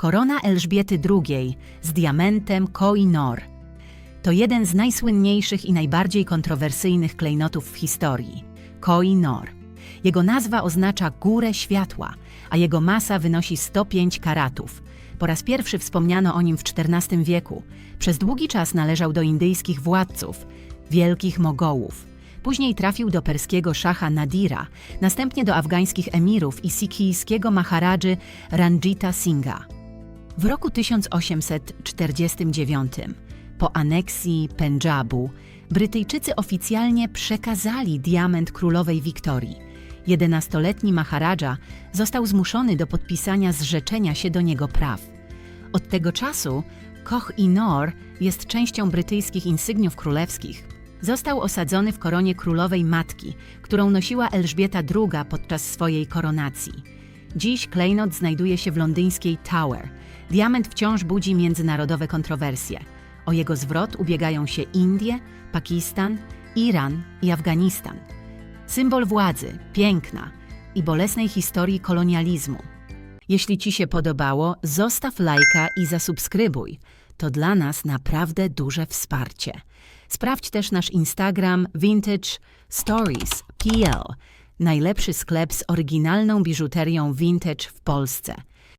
Korona Elżbiety II z diamentem Koh-i-Noor. To jeden z najsłynniejszych i najbardziej kontrowersyjnych klejnotów w historii. Koh-i-Noor. Jego nazwa oznacza górę światła, a jego masa wynosi 105 karatów. Po raz pierwszy wspomniano o nim w XIV wieku. Przez długi czas należał do indyjskich władców, wielkich Mogołów. Później trafił do perskiego szacha Nadira, następnie do afgańskich emirów i sikijskiego maharadży Ranjita Singha. W roku 1849, po aneksji Pendżabu, Brytyjczycy oficjalnie przekazali diament królowej Wiktorii. Jedenastoletni Maharadża został zmuszony do podpisania zrzeczenia się do niego praw. Od tego czasu Koch i Nor jest częścią brytyjskich insygniów królewskich. Został osadzony w koronie królowej matki, którą nosiła Elżbieta II podczas swojej koronacji. Dziś klejnot znajduje się w londyńskiej Tower. Diament wciąż budzi międzynarodowe kontrowersje. O jego zwrot ubiegają się Indie, Pakistan, Iran i Afganistan. Symbol władzy, piękna i bolesnej historii kolonializmu. Jeśli Ci się podobało, zostaw lajka i zasubskrybuj. To dla nas naprawdę duże wsparcie. Sprawdź też nasz Instagram Vintage Stories PL, najlepszy sklep z oryginalną biżuterią vintage w Polsce.